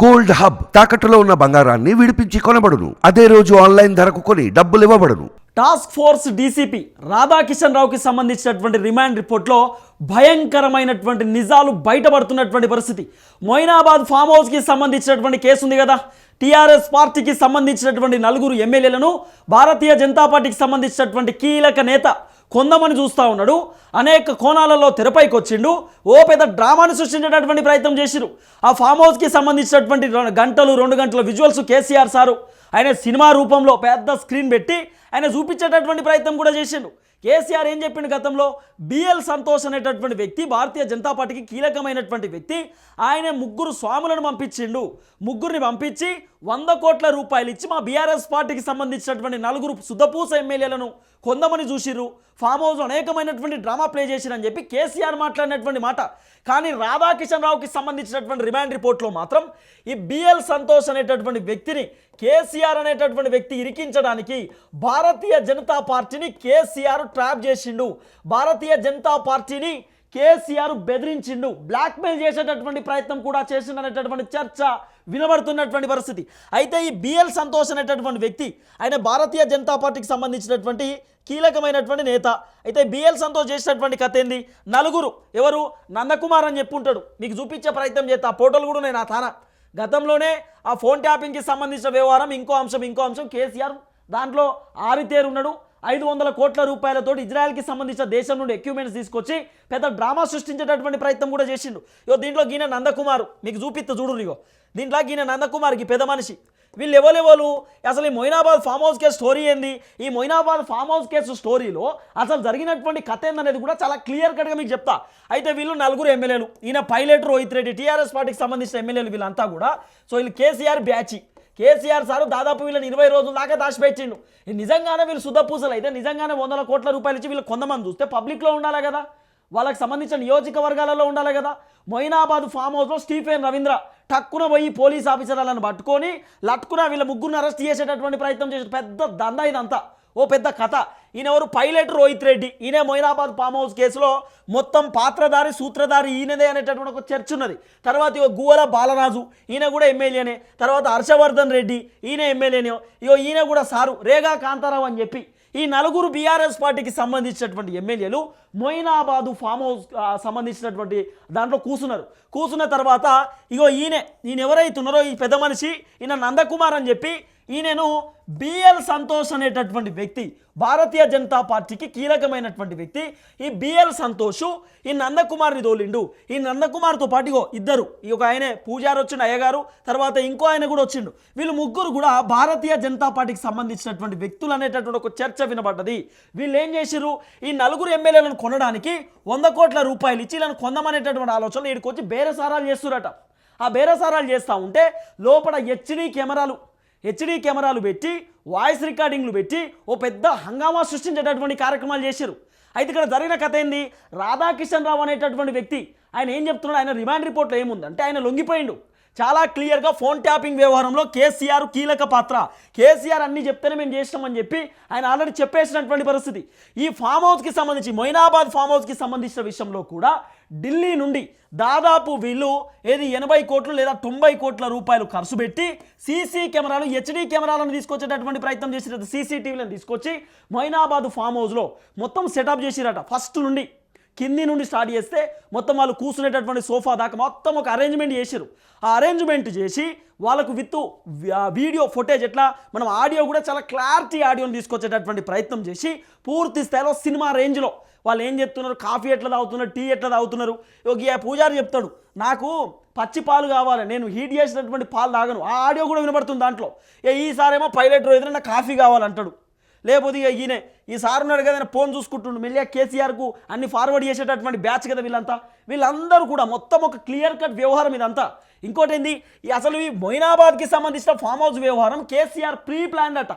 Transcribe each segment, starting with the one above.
Gold hub తాకట్టులో ఉన్న బంగారాన్ని విడిపించి కొనబడును. అదే రోజు ఆన్లైన్ ధరకు కొని డబ్బులు ఇవ్వబడును. టాస్క్ ఫోర్స్ డీసీపీ రాధాకిషన్ రావుకి సంబంధించినటువంటి రిమాండ్ రిపోర్ట్లో భయంకరమైనటువంటి నిజాలు బయటపడుతున్నటువంటి పరిస్థితి. మొయినాబాద్ ఫామ్ హౌస్కి సంబంధించినటువంటి కేసు ఉంది కదా? టీఆర్ఎస్ పార్టీకి సంబంధించినటువంటి నలుగురు ఎమ్మెల్యేలను భారతీయ జనతా పార్టీకి సంబంధించినటువంటి కీలక నేత కొందమని చూస్తూ ఉన్నాడు. అనేక కోణాలలో తెరపైకి వచ్చిండు ఓ పెద్ద డ్రామాను సృష్టించేటటువంటి ప్రయత్నం చేసిరు. ఆ ఫామ్ హౌస్కి సంబంధించినటువంటి గంటలు రెండు గంటల విజువల్స్ కేసీఆర్ సారు. ఆయన సినిమా రూపంలో పెద్ద స్క్రీన్ పెట్టి ఆయన చూపించేటటువంటి ప్రయత్నం కూడా చేసిండు. కేసీఆర్ ఏం చెప్పిండు గతంలో? బిఎల్ సంతోష్ అనేటటువంటి వ్యక్తి భారతీయ జనతా పార్టీకి కీలకమైనటువంటి వ్యక్తి ఆయన ముగ్గురు స్వాములను పంపించిండు. ముగ్గురిని పంపించి వంద కోట్ల రూపాయలు ఇచ్చి మా బీఆర్ఎస్ పార్టీకి సంబంధించినటువంటి నలుగురు సుద్దపూస ఎమ్మెల్యేలను కొందమని చూసిర్రు. ఫామ్ హౌస్ అనేకమైనటువంటి డ్రామా ప్లే చేసిరని చెప్పి కేసీఆర్ మాట్లాడినటువంటి మాట. కానీ రాధాకిషన్ రావుకి సంబంధించినటువంటి రిమాండ్ రిపోర్ట్లో మాత్రం ఈ బిఎల్ సంతోష్ అనేటటువంటి వ్యక్తిని కేసీఆర్ అనేటటువంటి వ్యక్తి ఇరికించడానికి భారతీయ జనతా పార్టీని కేసీఆర్ ట్రాప్ చేసిండు. భారతీయ జనతా పార్టీని కేసీఆర్ బెదిరించిండు. బ్లాక్మెయిల్ చేసేటటువంటి ప్రయత్నం కూడా చేసిండు అనేటటువంటి చర్చ వినబడుతున్నటువంటి పరిస్థితి. అయితే ఈ బిఎల్ సంతోష్ అనేటటువంటి వ్యక్తి ఆయన భారతీయ జనతా పార్టీకి సంబంధించినటువంటి కీలకమైనటువంటి నేత. అయితే బిఎల్ సంతోష్ చేసినటువంటి కథ ఏంది? నలుగురు. ఎవరు? నందకుమార్ అని చెప్పుంటాడు. మీకు చూపించే ప్రయత్నం చేస్తా. ఆ ఫోటోలు కూడా నేను ఆ తాన. గతంలోనే ఆ ఫోన్ ట్యాపింగ్కి సంబంధించిన వ్యవహారం ఇంకో అంశం ఇంకో అంశం కేసీఆర్ దాంట్లో ఆరితేరున్నాడు ఐదు వందల కోట్ల రూపాయలతోటి ఇజ్రాయెల్కి సంబంధించిన దేశం నుండి ఎక్విప్మెంట్స్ తీసుకొచ్చి పెద్ద డ్రామా సృష్టించేటటువంటి ప్రయత్నం కూడా చేసిండు. ఇగో దీంట్లో గీన నందకుమారు. మీకు చూపిస్తా చూడు ఇగో. దీంట్లో ఈయన నందకుమార్కి పెద్ద మనిషి. వీళ్ళు ఎవరెవరు? అసలు ఈ Moinabad farm house case story ఏంది? ఈ మొయినాబాద్ ఫామ్ హౌస్ కేసు స్టోరీలో అసలు జరిగినటువంటి కథ ఏందనేది కూడా చాలా క్లియర్ కట్గా మీకు చెప్తా. అయితే వీళ్ళు నలుగురు ఎమ్మెల్యేలు. ఈయన పైలట్ రోహిత్ రెడ్డి టీఆర్ఎస్ పార్టీకి సంబంధించిన ఎమ్మెల్యేలు వీళ్ళంతా కూడా. సో వీళ్ళు కేసీఆర్ బ్యాచి. కేసీఆర్ సారు దాదాపు వీళ్ళని ఇరవై రోజుల దాకా దాచిపెట్టిండు. ఈ నిజంగానే వీళ్ళు శుద్ధపూసలు అయితే నిజంగానే వందల కోట్ల రూపాయలు ఇచ్చి వీళ్ళు కొంతమంది చూస్తే పబ్లిక్లో ఉండాలి కదా? వాళ్ళకి సంబంధించిన నియోజకవర్గాలలో ఉండాలి కదా? మొయినాబాద్ ఫామ్ హౌస్లో స్టీఫెన్ రవీంద్ర. టక్కున పోయి పోలీస్ ఆఫీసర్లను పట్టుకొని లట్టుకున వీళ్ళ ముగ్గురిని అరెస్ట్ చేసేటటువంటి ప్రయత్నం చేసే పెద్ద దంద ఇదంతా. ఓ పెద్ద కథ. ఈయన ఎవరు పైలట్ రోహిత్ రెడ్డి. ఈయనే మొయినాబాద్ ఫామ్ హౌస్ కేసులో మొత్తం పాత్రధారి సూత్రధారి ఈయనదే అనేటటువంటి ఒక చర్చ ఉన్నది. తర్వాత ఇక గువల బాలరాజు ఈయన కూడా ఎమ్మెల్యేనే. తర్వాత హర్షవర్ధన్ రెడ్డి ఈయన ఎమ్మెల్యేనే. ఇగో ఈయన కూడా సారు. రేగా కాంతారావు అని చెప్పి ఈ నలుగురు బీఆర్ఎస్ పార్టీకి సంబంధించినటువంటి ఎమ్మెల్యేలు మొయినాబాదు ఫామ్ హౌస్ సంబంధించినటువంటి దాంట్లో కూసున్నారు. కూసున్న తర్వాత ఇగో ఈయన ఈయన ఎవరైతున్నారో ఈ పెద్ద మనిషి ఈయన నందకుమార్ అని చెప్పి ఈయనను బిఎల్ సంతోష్ అనేటటువంటి వ్యక్తి భారతీయ జనతా పార్టీకి కీలకమైనటువంటి వ్యక్తి. ఈ బిఎల్ సంతోష్ ఈ నందకుమార్ని తోలిండు. ఈ నందకుమార్తో పాటుగో ఇద్దరు. ఈ ఒక ఆయనే పూజారి వచ్చిండు అయ్యగారు. తర్వాత ఇంకో ఆయన కూడా వచ్చిండు. వీళ్ళు ముగ్గురు కూడా భారతీయ జనతా పార్టీకి సంబంధించినటువంటి వ్యక్తులు అనేటటువంటి ఒక చర్చ వినబడ్డది. వీళ్ళు ఏం చేసిర్రు? ఈ నలుగురు ఎమ్మెల్యేలను కొనడానికి వంద కోట్ల రూపాయలు ఇచ్చి వీళ్ళని కొందామనేటటువంటి ఆలోచనలు వీడికి వచ్చి బేరసారాలు చేస్తురట ఆ బేరసారాలు చేస్తూ ఉంటే లోపల హెచ్డి కెమెరాలు హెచ్డి కెమెరాలు పెట్టి వాయిస్ రికార్డింగ్లు పెట్టి ఓ పెద్ద హంగామా సృష్టించేటటువంటి కార్యక్రమాలు చేశారు. అయితే ఇక్కడ జరిగిన కథ ఏంది? రాధాకిషన్ రావు అనేటటువంటి వ్యక్తి ఆయన ఏం చెప్తున్నాడు? ఆయన రిమాండ్ రిపోర్ట్లో ఏముంది? అంటే ఆయన లొంగిపోయిండు. చాలా క్లియర్గా ఫోన్ ట్యాపింగ్ వ్యవహారంలో కేసీఆర్ కీలక పాత్ర. కేసీఆర్ అన్ని చెప్తేనే మేము చేసినామని చెప్పి ఆయన ఆల్రెడీ చెప్పేసినటువంటి పరిస్థితి. ఈ ఫామ్ హౌస్కి సంబంధించి మొయినాబాద్ ఫామ్ హౌస్కి సంబంధించిన విషయంలో కూడా ఢిల్లీ నుండి దాదాపు వీళ్ళు ఏది ఎనభై కోట్లు లేదా తొంభై కోట్ల రూపాయలు ఖర్చు పెట్టి సీసీ కెమెరాలు హెచ్డీ కెమెరాలను తీసుకొచ్చేటటువంటి ప్రయత్నం చేసిరట సీసీటీవీలను తీసుకొచ్చి మొయినాబాద్ ఫామ్ హౌస్లో మొత్తం సెటప్ చేసిరట. ఫస్ట్ నుండి కింది నుండి స్టార్ట్ చేస్తే మొత్తం వాళ్ళు కూర్చునేటటువంటి సోఫా దాకా మొత్తం ఒక అరేంజ్మెంట్ చేసిరు ఆ అరేంజ్మెంట్ చేసి వాళ్ళకు విత్ వీడియో ఫుటేజ్ ఎట్లా మనం ఆడియో కూడా చాలా క్లారిటీ ఆడియోని తీసుకొచ్చేటటువంటి ప్రయత్నం చేసి పూర్తి స్థాయిలో సినిమా రేంజ్లో వాళ్ళు ఏం చెప్తున్నారు? కాఫీ ఎట్లా తాగుతున్నారు? టీ ఎట్లా తాగుతున్నారు? ఒక పూజారి చెప్తాడు నాకు పచ్చి పాలు కావాలి నేను హీట్ చేసినటువంటి పాలు తాగను ఆ ఆడియో కూడా వినబడుతుంది దాంట్లో. ఏ ఈసారేమో పైలట్ రోజు నాకు కాఫీ కావాలంటాడు. లేకపోతే ఇక ఈయన. ఈ సార్ ఉన్నాడు కదా ఫోన్ చూసుకుంటుండు. మెల్లిగా కేసీఆర్కు అన్ని ఫార్వర్డ్ చేసేటటువంటి బ్యాచ్ కదా వీళ్ళంతా. వీళ్ళందరూ కూడా మొత్తం ఒక క్లియర్ కట్ వ్యవహారం ఇదంతా. ఇంకోటి ఏంది? ఈ అసలు ఈ మొయినాబాద్కి సంబంధించిన ఫామ్ హౌస్ వ్యవహారం కేసీఆర్ ప్రీ ప్లాన్ అట.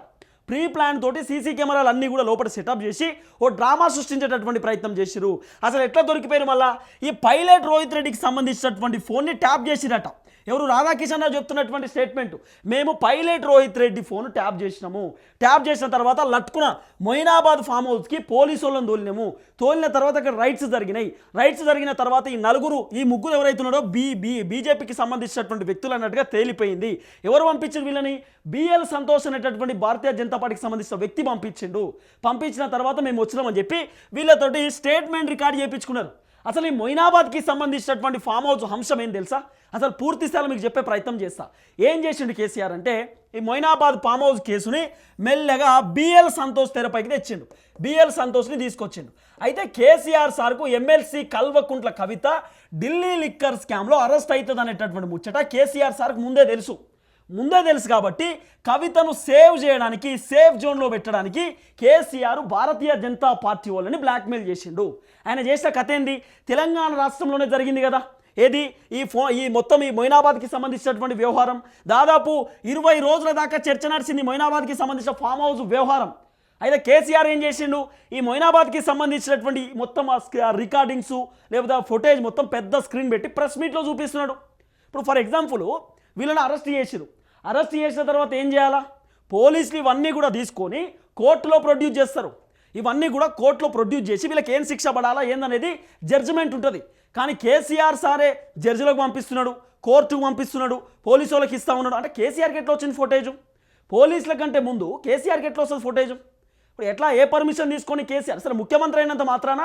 ప్రీ ప్లాన్ తోటి సీసీ కెమెరాలు అన్నీ కూడా లోపల సెటప్ చేసి ఓ డ్రామా సృష్టించేటటువంటి ప్రయత్నం చేసిరు అసలు ఎట్లా దొరికిపోయారు మళ్ళా? ఈ పైలట్ రోహిత్ రెడ్డికి సంబంధించినటువంటి ఫోన్ని ట్యాప్ చేసిరట. ఎవరు రాధాకిషన్ రావు చెప్తున్నటువంటి స్టేట్మెంట్ మేము pilot Rohit Reddy phone tap చేసినాము. ట్యాప్ చేసిన తర్వాత లట్కున మొయినాబాద్ ఫామ్ హౌస్కి పోలీసు వాళ్ళని తోలినాము. తోలిన తర్వాత అక్కడ రైట్స్ జరిగినాయి. రైట్స్ జరిగిన తర్వాత ఈ నలుగురు ఈ ముగ్గురు ఎవరైతున్నారో బీ బీ బీజేపీకి సంబంధించినటువంటి వ్యక్తులు అన్నట్టుగా తేలిపోయింది. ఎవరు పంపించారు వీళ్ళని? బిఎల్ సంతోష్ అనేటటువంటి భారతీయ జనతా పార్టీకి సంబంధించిన వ్యక్తి పంపించిండు. పంపించిన తర్వాత మేము వచ్చినామని చెప్పి వీళ్ళతోటి స్టేట్మెంట్ రికార్డ్ చేయించుకున్నారు. అసలు ఈ మొయినాబాద్కి సంబంధించినటువంటి ఫామ్ హౌస్ అంశం ఏం తెలుసా? అసలు పూర్తి స్థాయిలో మీకు చెప్పే ప్రయత్నం చేస్తా. ఏం చేసిండు కేసీఆర్ అంటే ఈ మొయినాబాద్ ఫామ్ హౌస్ కేసుని మెల్లగా బిఎల్ సంతోష్ తెరపైకి తెచ్చిండు. బిఎల్ సంతోష్ని తీసుకొచ్చిండు. అయితే కేసీఆర్ సార్కు ఎమ్మెల్సీ కల్వకుంట్ల కవిత ఢిల్లీ లిక్కర్ స్కామ్లో అరెస్ట్ అవుతుంది అనేటటువంటి ముచ్చట కేసీఆర్ సార్కు ముందే తెలుసు. ముందే తెలుసు కాబట్టి కవితను సేవ్ చేయడానికి సేఫ్ జోన్లో పెట్టడానికి కేసీఆర్ భారతీయ జనతా పార్టీ వాళ్ళని బ్లాక్మెయిల్ చేసిండు. ఆయన చేసిన కథ ఏంది? తెలంగాణ రాష్ట్రంలోనే జరిగింది కదా. ఏది? ఈ ఫో ఈ మొత్తం ఈ మొయినాబాద్కి సంబంధించినటువంటి వ్యవహారం. దాదాపు ఇరవై రోజుల దాకా చర్చ నడిచింది మొయినాబాద్కి సంబంధించిన ఫామ్ హౌస్ వ్యవహారం. అయితే కేసీఆర్ ఏం చేసిండు? ఈ మొయినాబాద్కి సంబంధించినటువంటి మొత్తం ఆ రికార్డింగ్స్ లేకపోతే ఫుటేజ్ మొత్తం పెద్ద స్క్రీన్ పెట్టి ప్రెస్ మీట్లో చూపిస్తున్నాడు. ఇప్పుడు ఫర్ ఎగ్జాంపుల్ వీళ్ళని అరెస్ట్ చేసిరు అరెస్ట్ చేసిన తర్వాత ఏం చేయాలా? పోలీసులు ఇవన్నీ కూడా తీసుకొని కోర్టులో ప్రొడ్యూస్ చేస్తారు. ఇవన్నీ కూడా కోర్టులో ప్రొడ్యూస్ చేసి వీళ్ళకి ఏం శిక్ష పడాలా ఏందనేది జడ్జిమెంట్ ఉంటుంది. కానీ కేసీఆర్ సారే జడ్జిలకు పంపిస్తున్నాడు కోర్టుకు పంపిస్తున్నాడు పోలీసు వాళ్ళకి ఇస్తా ఉన్నాడు. అంటే కేసీఆర్కి ఎట్లా వచ్చింది ఫోటేజు పోలీసుల కంటే ముందు కేసీఆర్కి ఎట్లా వస్తుంది ఫోటేజు ఇప్పుడు ఎట్లా ఏ పర్మిషన్ తీసుకొని కేసీఆర్? సరే ముఖ్యమంత్రి అయినంత మాత్రాన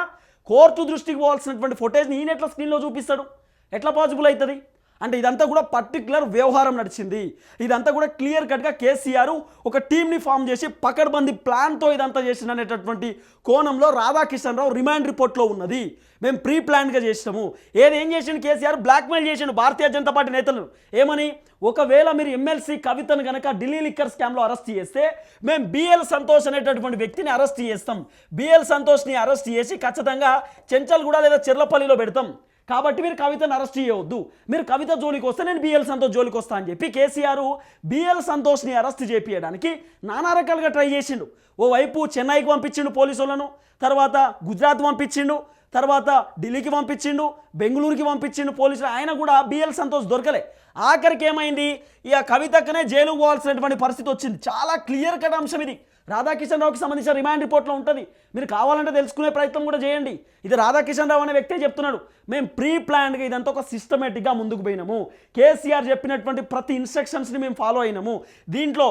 కోర్టు దృష్టికి పోవాల్సినటువంటి ఫోటేజ్ని ఈయన ఎట్లా స్క్రీన్లో చూపిస్తాడు? ఎట్లా పాసిబుల్ అవుతుంది? అంటే ఇదంతా కూడా పర్టికులర్ వ్యవహారం నడిచింది. ఇదంతా కూడా క్లియర్ కట్గా కేసీఆర్ ఒక టీంని ఫామ్ చేసి పకడ్బందీ ప్లాన్తో ఇదంతా చేసిన అనేటటువంటి కోణంలో రాధాకిషన్ రావు రిమాండ్ రిపోర్ట్లో ఉన్నది. మేము ప్రీ ప్లాన్గా చేసినాము. ఏది ఏం చేసిండు కేసీఆర్? బ్లాక్మెయిల్ చేసిండు భారతీయ జనతా పార్టీ నేతలను ఏమని? ఒకవేళ మీరు ఎమ్మెల్సీ కవితను కనుక ఢిల్లీ లిక్కర్ స్కామ్లో అరెస్ట్ చేస్తే మేము బిఎల్ సంతోష్ అనేటటువంటి వ్యక్తిని అరెస్ట్ చేస్తాం. బిఎల్ సంతోష్ని అరెస్ట్ చేసి ఖచ్చితంగా చెంచల్గూడ లేదా చెర్లపల్లిలో పెడతాం. కాబట్టి మీరు కవితను అరెస్ట్ చేయవద్దు మీరు కవిత జోలికి వస్తే నేను బిఎల్ సంతోష్ జోలికి వస్తా అని చెప్పి కేసీఆర్ బిఎల్ సంతోష్ని అరెస్ట్ చేపించడానికి నానా రకాలుగా ట్రై చేసిండు. ఓవైపు చెన్నైకి పంపించిండు పోలీసులను తర్వాత గుజరాత్ పంపించిండు తర్వాత ఢిల్లీకి పంపించిండు బెంగళూరుకి పంపించిండు పోలీసులు. ఆయన కూడా బిఎల్ సంతోష్ దొరకలే. ఆఖరికి ఏమైంది ఈ కవితకనే జైలు పోవాల్సినటువంటి పరిస్థితి వచ్చింది. చాలా క్లియర్ కట్ అంశం ఇది. రాధాకిషన్ రావుకి సంబంధించిన రిమాండ్ రిపోర్ట్లో ఉంటుంది. మీరు కావాలంటే తెలుసుకునే ప్రయత్నం కూడా చేయండి. ఇది రాధాకిషన్ రావు అనే వ్యక్తే చెప్తున్నాడు. మేము ప్రీ ప్లాన్డ్గా ఇదంతా ఒక సిస్టమేటిక్గా ముందుకు పోయినాము. కేసీఆర్ చెప్పినటువంటి ప్రతి ఇన్స్ట్రక్షన్స్ని మేము ఫాలో అయినాము. దీంట్లో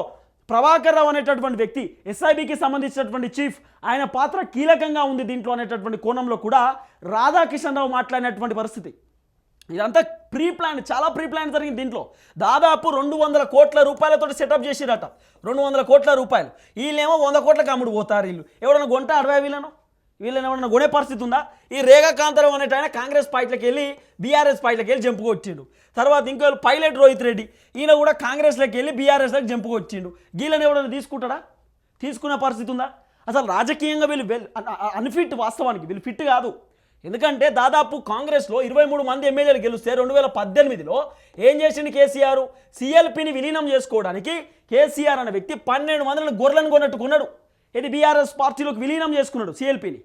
ప్రభాకర్ రావు అనేటటువంటి వ్యక్తి ఎస్ఐబికి సంబంధించినటువంటి చీఫ్ ఆయన పాత్ర కీలకంగా ఉంది దీంట్లో అనేటటువంటి కోణంలో కూడా రాధాకిషన్ రావు మాట్లాడినటువంటి పరిస్థితి. ఇదంతా ప్రీ ప్లాన్ చాలా ప్రీ ప్లాన్ జరిగింది దీంట్లో. దాదాపు రెండు వందల కోట్ల రూపాయలతో సెటప్ చేసిరట. రెండు వందల కోట్ల రూపాయలు. వీళ్ళేమో వంద కోట్లకు అమ్ముడు పోతారు వీళ్ళు. ఎవడన్నా కొంట అరవై వీళ్ళను? వీళ్ళని ఎవరన్నా కొనే పరిస్థితి ఉందా? ఈ రేగా కాంతారావు అనేట ఆయన కాంగ్రెస్ పార్టీలకు వెళ్ళి బీఆర్ఎస్ పార్టీలకు వెళ్ళి జంపు తర్వాత ఇంకో పైలట్ రోహిత్ రెడ్డి ఈయన కూడా కాంగ్రెస్లోకి వెళ్ళి బీఆర్ఎస్లోకి జంపు వీళ్ళని ఎవడన్నా తీసుకుంటాడా? తీసుకునే పరిస్థితి ఉందా? అసలు రాజకీయంగా వీళ్ళు అన్ఫిట్ వాస్తవానికి. వీళ్ళు ఫిట్ కాదు. ఎందుకంటే దాదాపు కాంగ్రెస్లో ఇరవై మూడు మంది ఎమ్మెల్యేలు గెలిస్తే రెండు వేల పద్దెనిమిదిలో ఏం చేసింది కేసీఆర్? సిఎల్పిని విలీనం చేసుకోవడానికి కేసీఆర్ అనే వ్యక్తి పన్నెండు మందిని గొర్రెలను కొన్నట్టు కొన్నాడు ఇది బీఆర్ఎస్ పార్టీలోకి విలీనం చేసుకున్నాడు సిఎల్పిని.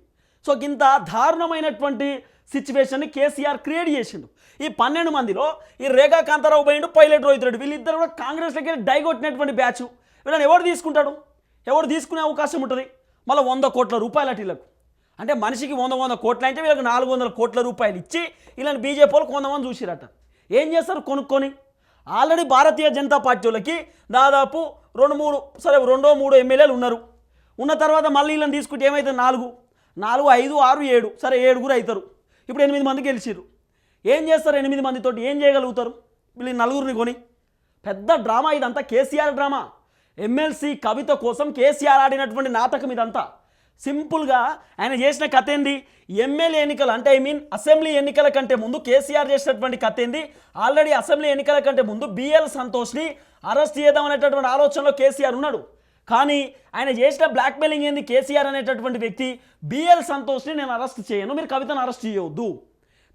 సో ఇంత దారుణమైనటువంటి సిచ్యువేషన్ని కేసీఆర్ క్రియేట్ చేసిండు. ఈ పన్నెండు మందిలో ఈ రేఖా కాంతారావు పోయిండు పైలట్ రోహిత్ రెడ్డి. వీళ్ళిద్దరు కూడా కాంగ్రెస్లోకి డైగొట్టినటువంటి బ్యాచ్. వీళ్ళని ఎవరు తీసుకుంటాడు? ఎవరు తీసుకునే అవకాశం ఉంటుంది? మళ్ళీ వంద కోట్ల రూపాయల వీళ్ళకు అంటే మనిషికి వంద వంద కోట్లు అంటే వీళ్ళకి నాలుగు వందల కోట్ల రూపాయలు ఇచ్చి వీళ్ళని బీజేపీ వాళ్ళు కొంతమంది చూసిరట. ఏం చేస్తారు కొనుక్కొని? ఆల్రెడీ భారతీయ జనతా పార్టీ వాళ్ళకి దాదాపు రెండు మూడు సరే రెండో మూడో ఎమ్మెల్యేలు ఉన్నారు. ఉన్న తర్వాత మళ్ళీ వీళ్ళని తీసుకుంటే ఏమవుతుంది నాలుగు? నాలుగు ఐదు ఆరు ఏడు. సరే ఏడుగురు అవుతారు ఇప్పుడు ఎనిమిది మంది గెలిచిర్రు. ఏం చేస్తారు ఎనిమిది మందితోటి? ఏం చేయగలుగుతారు? వీళ్ళు నలుగురిని కొని. పెద్ద డ్రామా ఇదంతా. కేసీఆర్ డ్రామా. ఎమ్మెల్సీ కవిత కోసం కేసీఆర్ ఆడినటువంటి నాటకం ఇదంతా. సింపుల్గా ఆయన చేసిన కథ ఏంది? ఎమ్మెల్యే ఎన్నికలు అంటే ఐ మీన్ అసెంబ్లీ ఎన్నికల కంటే ముందు కేసీఆర్ చేసినటువంటి కథ ఏంది? ఆల్రెడీ అసెంబ్లీ ఎన్నికల కంటే ముందు బిఎల్ సంతోష్ని అరెస్ట్ చేద్దాం అనేటటువంటి ఆలోచనలో కేసీఆర్ ఉన్నాడు. కానీ ఆయన చేసిన బ్లాక్మెయిలింగ్ ఏంది? కేసీఆర్ అనేటటువంటి వ్యక్తి బిఎల్ సంతోష్ని నేను అరెస్ట్ చేయను మీరు కవితను అరెస్ట్ చేయవద్దు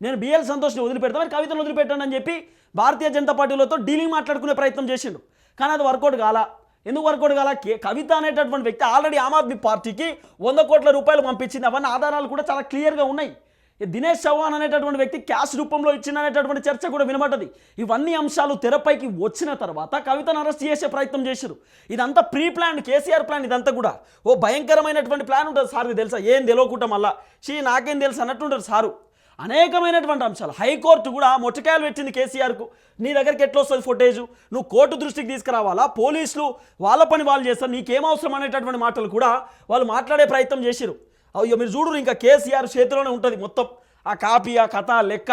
నేను బిఎల్ సంతోష్ని వదిలిపెడతా మరి కవితను వదిలిపెట్టాను అని చెప్పి భారతీయ జనతా పార్టీలతో డీలింగ్ మాట్లాడుకునే ప్రయత్నం చేసిండు. కానీ అది వర్కౌట్ కాల. ఎందుకు వర్కౌట్ కాల? కవిత అనేటటువంటి వ్యక్తి ఆల్రెడీ ఆమ్ ఆద్మీ పార్టీకి వంద కోట్ల రూపాయలు పంపించింది. అవన్నీ ఆధారాలు కూడా చాలా క్లియర్గా ఉన్నాయి. దినేష్ చౌహాన్ అనేటటువంటి వ్యక్తి క్యాష్ రూపంలో ఇచ్చిందనేటటువంటి చర్చ కూడా వినబడ్డది. ఇవన్నీ అంశాలు తెరపైకి వచ్చిన తర్వాత కవితను అరెస్ట్ చేసే ప్రయత్నం చేశారు. ఇదంతా ప్రీ ప్లాన్ కేసీఆర్ ప్లాన్ ఇదంతా కూడా. ఓ భయంకరమైనటువంటి ప్లాన్ ఉంటుంది సార్ తెలుసా? ఏం తెలియకుండా మళ్ళా. షీ నాకేం తెలుసు అన్నట్టుంటారు సారు. అనేకమైనటువంటి అంశాలు. హైకోర్టు కూడా మొట్టకాయలు పెట్టింది కేసీఆర్కు. నీ దగ్గరికి ఎట్లా వస్తుంది ఫుటేజ్ నువ్వు కోర్టు దృష్టికి తీసుకురావాలా? పోలీసులు వాళ్ళ పని వాళ్ళు చేస్తారు. నీకేం అవసరం అనేటటువంటి మాటలు కూడా వాళ్ళు మాట్లాడే ప్రయత్నం చేసిరు అయ్యో మీరు చూడరు ఇంకా కేసీఆర్ చేతిలోనే ఉంటుంది మొత్తం. ఆ కాపీ ఆ కథ లెక్క.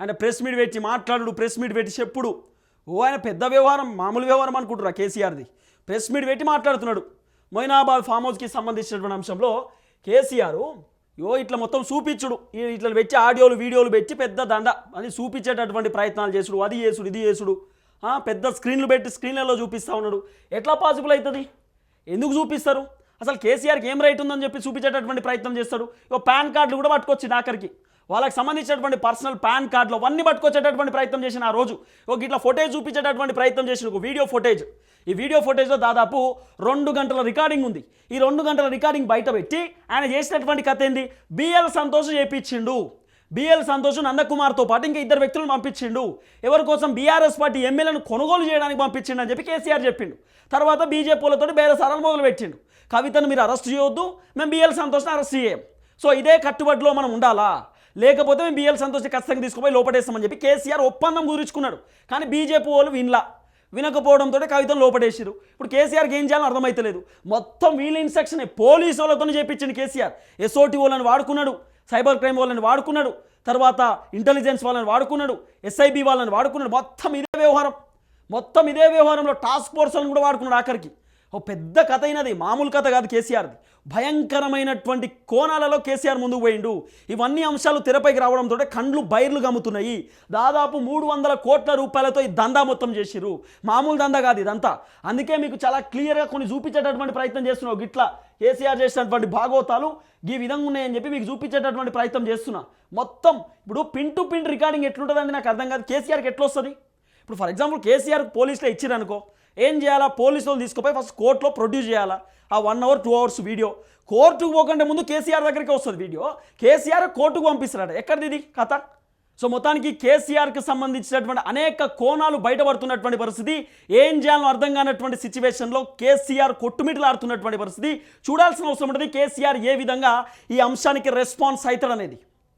ఆయన ప్రెస్ మీట్ పెట్టి మాట్లాడు ప్రెస్ మీట్ పెట్టి చెప్పుడు. ఓ ఆయన పెద్ద వ్యవహారం మామూలు వ్యవహారం అనుకుంటురా కేసీఆర్ది. ప్రెస్ మీట్ పెట్టి మాట్లాడుతున్నాడు. మొయినాబాద్ ఫామ్ హౌస్కి సంబంధించినటువంటి అంశంలో కేసీఆర్ యో ఇట్లా మొత్తం చూపించుడు ఈ- ఇట్లా పెట్టి ఆడియోలు వీడియోలు పెట్టి పెద్ద దండ అని చూపించేటటువంటి ప్రయత్నాలు చేసుడు. అది చేసుడు ఇది చేసుడు. పెద్ద స్క్రీన్లు పెట్టి స్క్రీన్లలో చూపిస్తూ ఉన్నాడు. ఎట్లా పాసిబుల్ అవుతుంది ఎందుకు చూపిస్తారు? అసలు కేసీఆర్కి ఏం రైట్ ఉందని చెప్పి చూపించేటటువంటి ప్రయత్నం చేస్తాడు? ఇక పాన్ కార్డులు కూడా పట్టుకొచ్చి ఆఖరికి వాళ్ళకి సంబంధించినటువంటి పర్సనల్ పాన్ కార్డులు అవన్నీ పట్టుకొచ్చేటటువంటి ప్రయత్నం చేసిన ఆ రోజు. ఒక ఇట్లా ఫోటేజ్ చూపించేటటువంటి ప్రయత్నం చేసిన ఒక వీడియో ఫోటేజ్. ఈ వీడియో ఫుటేజ్లో దాదాపు రెండు గంటల రికార్డింగ్ ఉంది. ఈ రెండు గంటల రికార్డింగ్ బయట పెట్టి ఆయన చేసినటువంటి కథ ఏంది? బిఎల్ సంతోష్ చేపించిండు. బిఎల్ సంతోష్ నందకుమార్తో పాటు ఇంకా ఇద్దరు వ్యక్తులను పంపించిండు. ఎవరి కోసం బీఆర్ఎస్ పార్టీ ఎమ్మెల్యేను కొనుగోలు చేయడానికి పంపించిండు అని చెప్పి కేసీఆర్ చెప్పిండు. తర్వాత బీజేపీలతో బేరసారాలు మొదలు పెట్టిండు కవితను మీరు అరెస్ట్ చేయొద్దు మేము బిఎల్ సంతోష్ని అరెస్ట్ చేయం. సో ఇదే కట్టుబడిలో మనం ఉండాలా? లేకపోతే మేము బిఎల్ సంతోష్ ఖచ్చితంగా తీసుకుపోయి లోపడేస్తామని చెప్పి కేసీఆర్ ఒప్పందం కుదుర్చుకున్నాడు కానీ బీజేపీ వాళ్ళు వినలా. వినకపోవడంతో కవితను లోపడేసారు ఇప్పుడు కేసీఆర్కి ఏం చేయాలని అర్థమైతలేదు. మొత్తం వీళ్ళ ఇన్స్ట్రక్షన్ పోలీసు వాళ్ళతో చేపించింది కేసీఆర్. ఎస్ఓటి వాళ్ళని వాడుకున్నాడు. సైబర్ క్రైమ్ వాళ్ళని వాడుకున్నాడు. తర్వాత ఇంటెలిజెన్స్ వాళ్ళని వాడుకున్నాడు. ఎస్ఐబి వాళ్ళని వాడుకున్నాడు. మొత్తం ఇదే వ్యవహారం. మొత్తం ఇదే వ్యవహారంలో టాస్క్ ఫోర్స్ వాళ్ళని కూడా వాడుకున్నాడు ఆఖరికి. ఓ పెద్ద కథ అయినది. మామూలు కథ కాదు కేసీఆర్ది. భయంకరమైనటువంటి కోణాలలో కేసీఆర్ ముందుకు పోయిండు. ఇవన్నీ అంశాలు తెరపైకి రావడంతో కండ్లు బైర్లు గమ్ముతున్నాయి. దాదాపు మూడు వందల కోట్ల రూపాయలతో ఈ దందా మొత్తం చేసిరు మామూలు దందా కాదు ఇదంతా. అందుకే మీకు చాలా క్లియర్గా కొన్ని చూపించేటటువంటి ప్రయత్నం చేస్తున్నావు. గిట్లా కేసీఆర్ చేసినటువంటి భాగవతాలు ఈ విధంగా ఉన్నాయని చెప్పి మీకు చూపించేటటువంటి ప్రయత్నం చేస్తున్నా. మొత్తం ఇప్పుడు పిన్ టు పిన్ రికార్డింగ్ ఎట్లుంటుందండి నాకు అర్థం కాదు. కేసీఆర్కి ఎట్లొస్తుంది? ఇప్పుడు ఫర్ ఎగ్జాంపుల్ కేసీఆర్ పోలీసులు ఇచ్చిరనుకో ఏం చేయాలా? పోలీసు వాళ్ళు తీసుకుపోయి ఫస్ట్ కోర్టులో ప్రొడ్యూస్ చేయాలా? ఆ one hour two hours video కోర్టుకు పోకుండా ముందు కేసీఆర్ దగ్గరికి వస్తుంది వీడియో కేసీఆర్ కోర్టుకు పంపిస్తున్నాడు. ఎక్కడిది ఇది? కథ? సో మొత్తానికి కేసీఆర్కి సంబంధించినటువంటి అనేక కోణాలు బయటపడుతున్నటువంటి పరిస్థితి. ఏం చేయాలో అర్థం కానటువంటి సిచ్యువేషన్లో కేసీఆర్ కొట్టుమిటలాడుతున్నటువంటి పరిస్థితి. చూడాల్సిన అవసరం ఉంటుంది. కేసీఆర్ ఏ విధంగా ఈ అంశానికి రెస్పాన్స్ అవుతాడనేది.